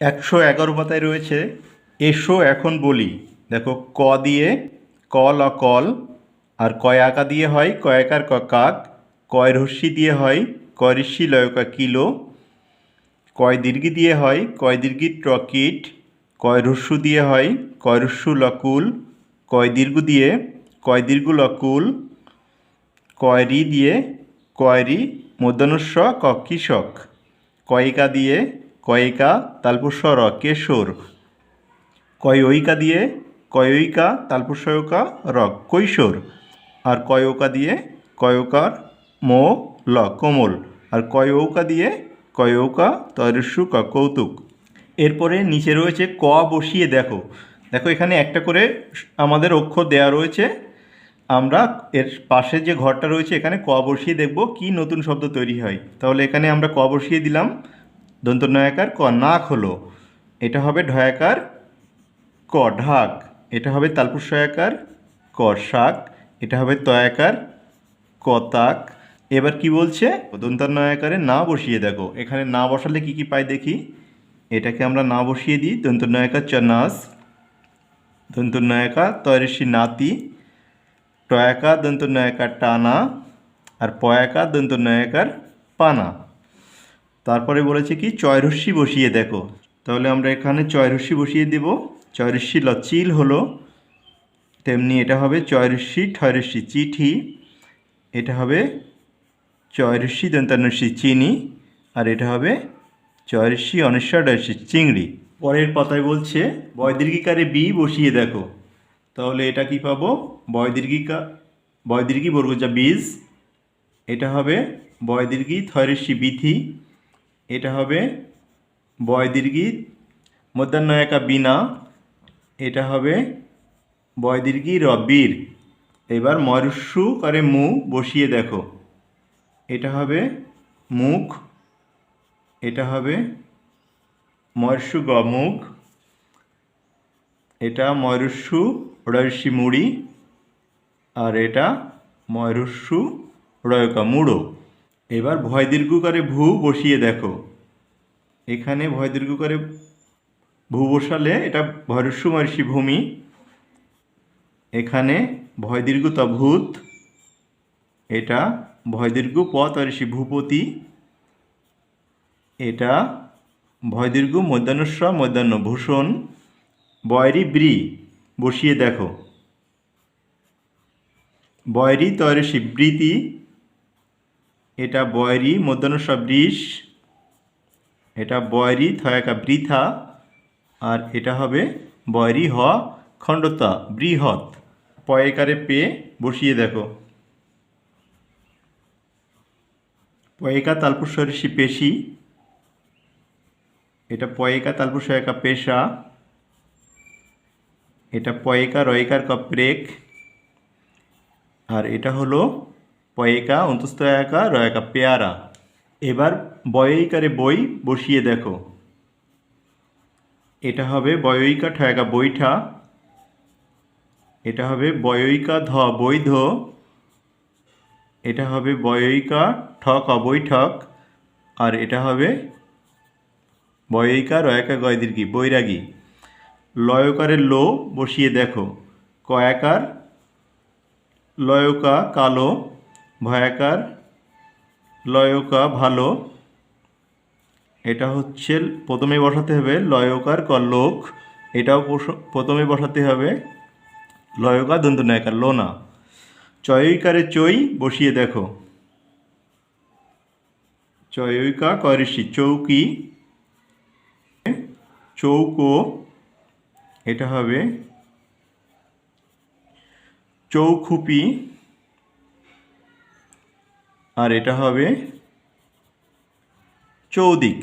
একশো এগারো পাতায় রয়েছে, এসো এখন বলি। দেখো, ক দিয়ে কল, আর কয় দিয়ে হয় কয়াকার ক কাক, কয় রশ্মি দিয়ে হয়, কয় ঋষি লয়কা কিলো, কয় দীর্ঘি দিয়ে হয়, কয় দীর্ঘি ট্রকিট, কয় রস্যু দিয়ে হয়, কয় রস্যু লকুল, কয় দীর্ঘ দিয়ে, কয় দীর্ঘ লকুল কয়রি দিয়ে কয়রি মধ্যানুস্ব কৃষক কয়িকা দিয়ে কয়িকা তালপুস্বর কেশর। কয়ইকা দিয়ে কয়ইকা তালপুস্বয়কা র কৈশোর। আর কয়ৌকা দিয়ে কয়ৌকার মো ল কোমল। আর কয়ৌকা দিয়ে কয়ৌকা ক কৌতুক। এরপরে নিচে রয়েছে ক বসিয়ে দেখো। দেখো এখানে একটা করে আমাদের অক্ষর দেওয়া রয়েছে। আমরা এর পাশে যে ঘরটা রয়েছে এখানে ক বসিয়ে দেখব কি নতুন শব্দ তৈরি হয়। তাহলে এখানে আমরা ক বসিয়ে দিলাম। দন্তনয়াকার ক নাক হলো, এটা হবে ঢয়াকার ক ঢাক, এটা হবে তালপুষয়াকার ক শাক, এটা হবে তয়াকার ক তাক। এবার কি বলছে? দন্তান্নয়াকারে না বসিয়ে দেখো, এখানে না বসালে কি কি পাই দেখি? এটাকে আমরা না বসিয়ে দিই দন্তনয়াকার চনাস দন্তনয়াকা তয়রেশি নাতি, টয়াকা দন্তনয়াকার টানা, আর পয়াকা দন্তনয়াকার পানা। তারপরে বলেছে কি চয়রস্যি বসিয়ে দেখো। তাহলে আমরা এখানে চয়রস্যি বসিয়ে দেব। চয়রস্যি লচিল হলো, তেমনি এটা হবে চয়রস্যি ঠয়রস্যি চিঠি, এটা হবে চয়রস্যি দন্তানুস্যি চিনি, আর এটা হবে চয়রস্যি অনিশ্বরস্যি চিংড়ি। পরের পাতায় বলছে বয়দীর্ঘিকারে বি বসিয়ে দেখো। তাহলে এটা কি পাবো? বয়দীর্ঘিকা বয়দীর্ঘি বর্গজা বীজ, এটা হবে বয়দীর্ঘি থয়রস্যি বিথি এটা হবে বয় বয়দীর্ঘি মধ্যাহ্নয়কা বিনা এটা হবে বয়দীর্ঘি রব্বির। এবার ময়ূস্যু করে মু বসিয়ে দেখো। এটা হবে মুখ, এটা হবে ময়ূস্যু গ মুখ, এটা ময়ূস্যু রয়সী মুড়ি, আর এটা ময়ূস্যু রয়কা মুড়ো। এবার ভয় দীর্ঘ করে ভূ বসিয়ে দেখো। এখানে ভয় দীর্ঘ করে ভূ বসালে এটা ভয়স্যু মহর্ষি ভূমি। এখানে ভয় দীর্ঘ ভূত এটা ভয় দীর্ঘ পথ ঋষি ভূপতি। এটা ভয় দীর্ঘ মধ্যাহ্নস্ব মধ্যাহ্ন ভূষণ বয়রি ব্রি বসিয়ে দেখো। বয়রি তয়রসি বৃতি এটা বয়রি মধ্যাহ্নস্ব বৃষ এটা বয়রি, থয়াকা বৃথা। আর এটা হবে বয়রি, হ, খণ্ডতা, বৃহৎ। পয়েকারে পে, বসিয়ে দেখো। পয়েকা তালপুস্বরসি পেশি। এটা পয়েকা তালপুস্বয়কা পেশা। এটা পয়েকা রয়েকার ক প্রেক আর এটা হলো পয়েকা অন্তস্তয়াকা রয়াকা, পেয়ারা। এবার বয়ইকারে বই বসিয়ে দেখো। এটা হবে বয়ইকা ঠয়াকা বৈঠা এটা হবে বয়ইকা ধ বৈধ। এটা হবে বয়ইকা ঠক অবৈঠক। আর এটা হবে বয়ইকা রয়াকা গয়দীর্ঘি, বৈরাগী। লয়কারের লো বসিয়ে দেখো। কয়াকার, লয়কা কালো। ভয়াকার, লয়কা ভালো। এটা হচ্ছে প্রথমে বসাতে হবে লয়কার ক লোক এটাও প্রথমে বসাতে হবে লয়কা দন্তনায়কার, লোনা। চয়ইকারে চই বসিয়ে দেখো। চয়ইকা করিসি চৌকি, চৌকো। এটা হবে চৌখুপি। আর এটা হবে চৌদিক।